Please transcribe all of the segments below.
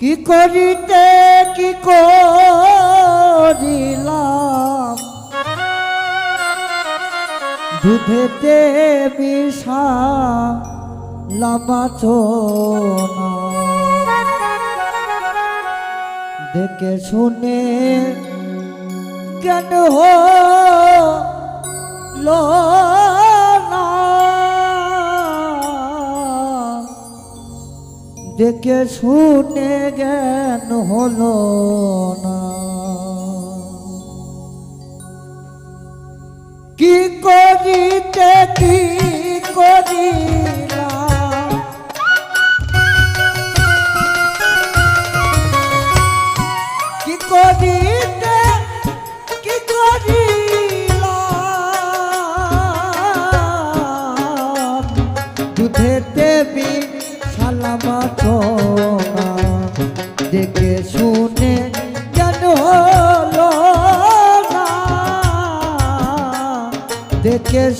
কি করিতে কি করিলাম? দুধেতে মিশা লামাচনা দেখে শুনে কেন হলো দেখে শুনে জ্ঞান হলো না।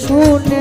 শুনে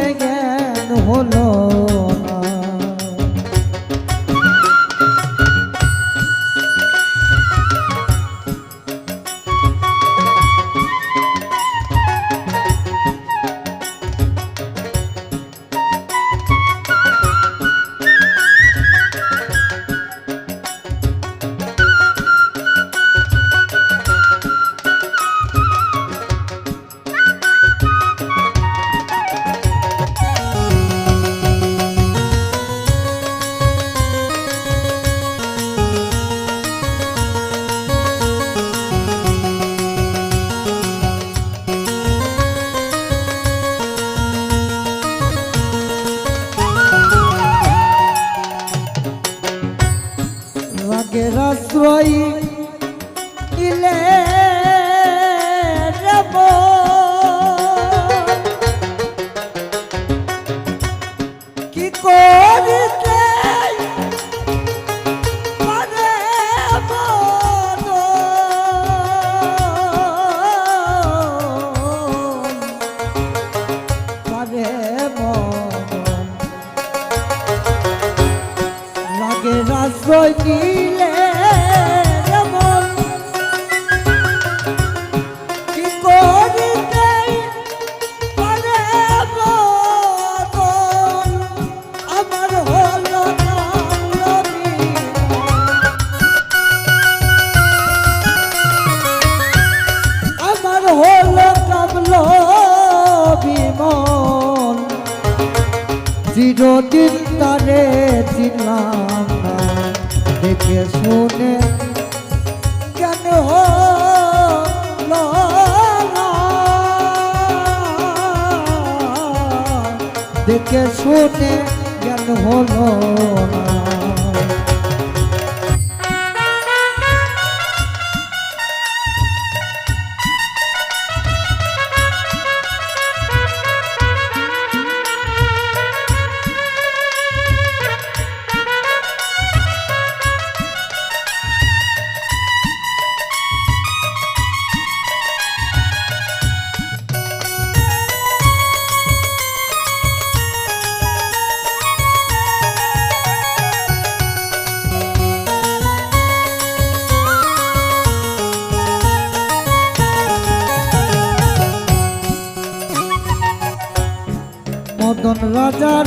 চিরদিন তারে চিনলাম না দেখে শুনে কেন হলো? দেখে শুনে কেন হলো না রাজার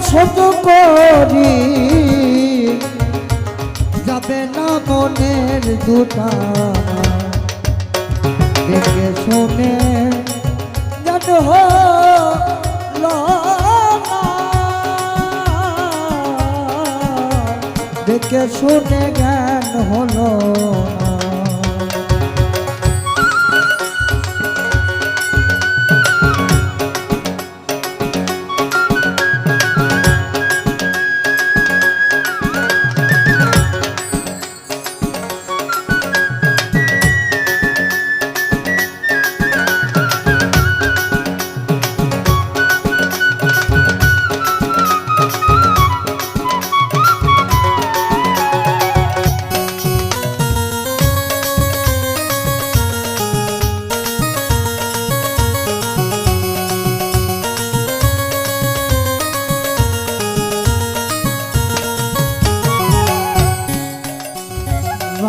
বসত করি। যাবে না মনের দুটা দেখে শুনে যেন দেখে শুনে জ্ঞান হলো না।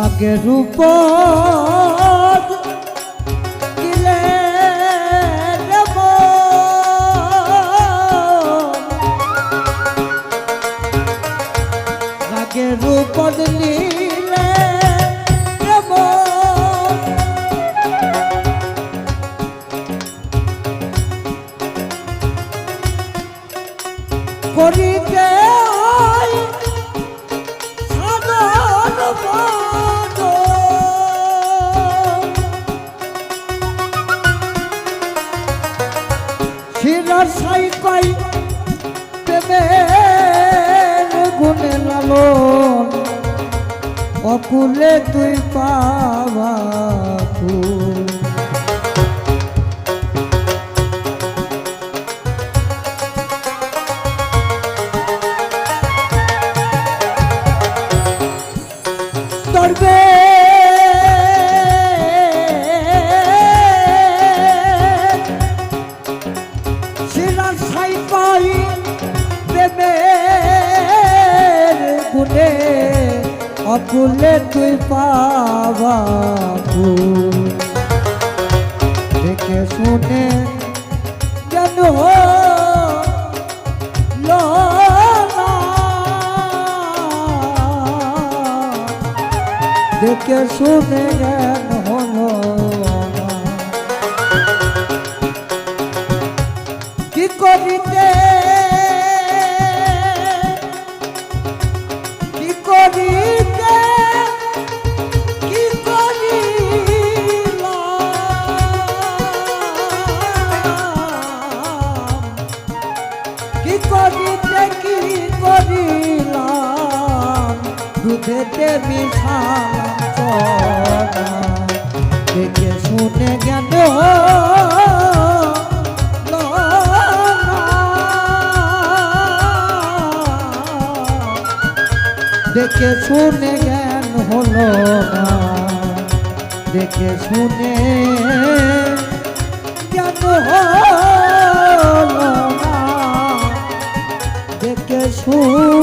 রাগের উপর দিলে রে। রাগের উপর দিলে অকুলে তুই পাবা অকুলে তুই পাবা। দেখে শুনে জ্ঞান হলো না। দেখে শুনে জ্ঞান হলো না। দেখে শুনে